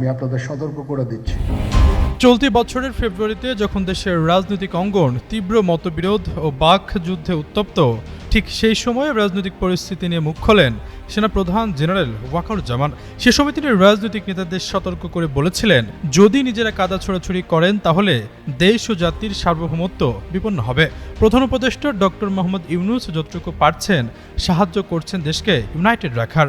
আমি আপনাদের সতর্ক করে দিচ্ছি। চলতি বছরের ফেব্রুয়ারিতে যখন দেশের রাজনৈতিক অঙ্গন তীব্র মতবিরোধ ও বাক যুদ্ধে উত্তপ্ত, ঠিক সেই সময়ে রাজনৈতিক পরিস্থিতি নিয়ে মুখ খোলেন সেনাপ্রধান জেনারেল ওয়াকারুজ্জামান। সে সময় তিনি রাজনৈতিক নেতাদের সতর্ক করে বলেছিলেন, যদি নিজেরা কাদা ছোড়াছুড়ি করেন, তাহলে দেশ ও জাতির সার্বভৌমত্ব বিপন্ন হবে। প্রধান উপদেষ্টা ডক্টর মোহাম্মদ ইউনুস যতটুকু পারছেন সাহায্য করছেন দেশকে ইউনাইটেড রাখার।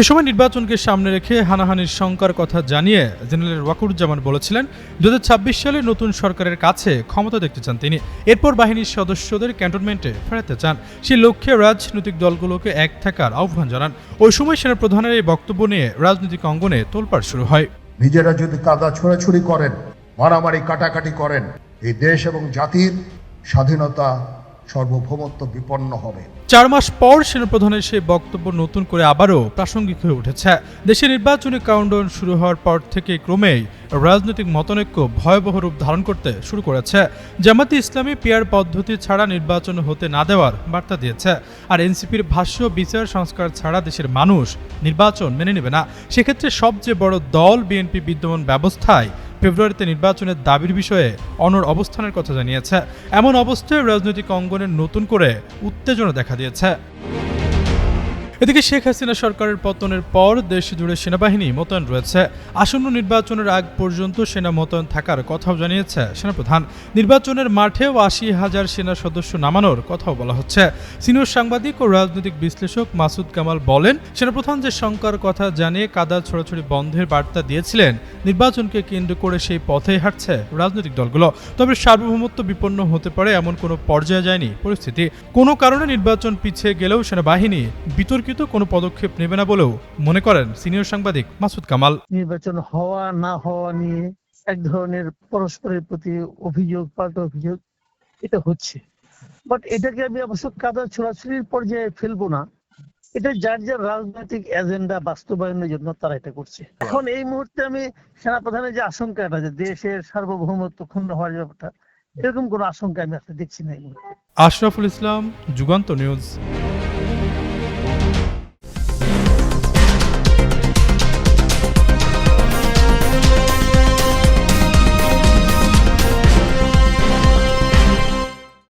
সে সময় নির্বাচনকে সামনে রেখে হানাহানির শঙ্কার কথা জানিয়ে জেনারেল ওয়াকুরুজ্জামান বলেছিলেন দু হাজার ছাব্বিশ সালে নতুন সরকারের কাছে ক্ষমতা দেখতে চান তিনি। এরপর বাহিনীর সদস্যদের ক্যান্টনমেন্টে ফেরাতে চান। সেই লক্ষ্যে রাজনৈতিক দলগুলোকে এক থাকার আহ্বান জানান। ওই সময় সেনাপ্রধানের এই বক্তব্য নিয়ে রাজনৈতিক অঙ্গনে তোলপাড় শুরু হয়। নিজেরা যদি কাদা ছোড়াছুড়ি করেন, মারামারি কাটাকাটি করেন, এই দেশ এবং জাতির স্বাধীনতা সার্বভৌমত্ব বিপন্ন হবে। চার মাস পর সেনাপ্রধানের সেই বক্তব্য নতুন করে আবারও প্রাসঙ্গিক হয়ে উঠেছে। দেশে নির্বাচনী কাউন্টডাউন শুরু হওয়ার পর থেকে ক্রমেই রাজনৈতিক মতনৈক্য ভয়াবহ রূপ ধারণ করতে শুরু করেছে। জামাতি ইসলামী পিয়ার পদ্ধতি ছাড়া নির্বাচন হতে না দেওয়ার বার্তা দিয়েছে। আর এনসিপির ভাষ্য, বিচার, সংস্কার ছাড়া দেশের মানুষ নির্বাচন মেনে নেবে না। সেক্ষেত্রে সবচেয়ে বড় দল বিএনপি বিদ্যমান ব্যবস্থায় ফেব্রুয়ারিতে নির্বাচনের দাবির বিষয়ে অনর অবস্থানের কথা জানিয়েছে। এমন অবস্থায় রাজনৈতিক অঙ্গনের নতুন করে উত্তেজনা দেখা দিয়েছে। এদিকে শেখ হাসিনা সরকারের পতনের পর দেশ জুড়ে সেনাবাহিনী মোতায়েন রয়েছে। আসন্ন নির্বাচনের আগ পর্যন্ত সেনা মোতায়েন থাকার কথাও জানিয়েছে সেনাপ্রধান। নির্বাচনের মাঠেও আশি হাজার সেনা সদস্য নামানোর কথাও বলা হচ্ছে। সিনিয়র সাংবাদিক ও রাজনৈতিক বিশ্লেষক মাসুদ কামাল বলেন, সেনাপ্রধান যে শঙ্কার কথা জানিয়ে কাদা ছোড়াছড়ি বন্ধের বার্তা দিয়েছিলেন, নির্বাচনকে কেন্দ্র করে সেই পথেই হাঁটছে রাজনৈতিক দলগুলো। তবে সার্বভৌমত্ব বিপন্ন হতে পারে এমন কোনো পর্যায়ে যায়নি পরিস্থিতি। কোনো কারণে নির্বাচন পিছিয়ে গেলেও সেনাবাহিনী বিতর্কিত কোনো পদক্ষেপ নেবে না বলেও মনে করেন সিনিয়র সাংবাদিক মাসুদ কামাল। নির্বাচন হওয়া না হওয়া নিয়ে এক ধরনের পরস্পরের প্রতি অভিযোগ পাল্টা অভিযোগ এটা হচ্ছে। বাট এটাকে আমি অবশ্য কাদা ছোড়াছুড়ির পর্যায়ে ফেলব না। এটা যার যার রাজনৈতিক এজেন্ডা বাস্তবায়নের জন্য তারা এটা করছে। এখন এই মুহূর্তে আমি সেনাপ্রধানের যে আশঙ্কাটা যে দেশের সার্বভৌমত্ব ক্ষুণ্ণ হওয়ার ব্যাপারটা এরকম কোনো আশঙ্কা আমি আসলে দেখছি না এই মুহূর্তে। আশরাফুল ইসলাম যুগান্ত নিউজ।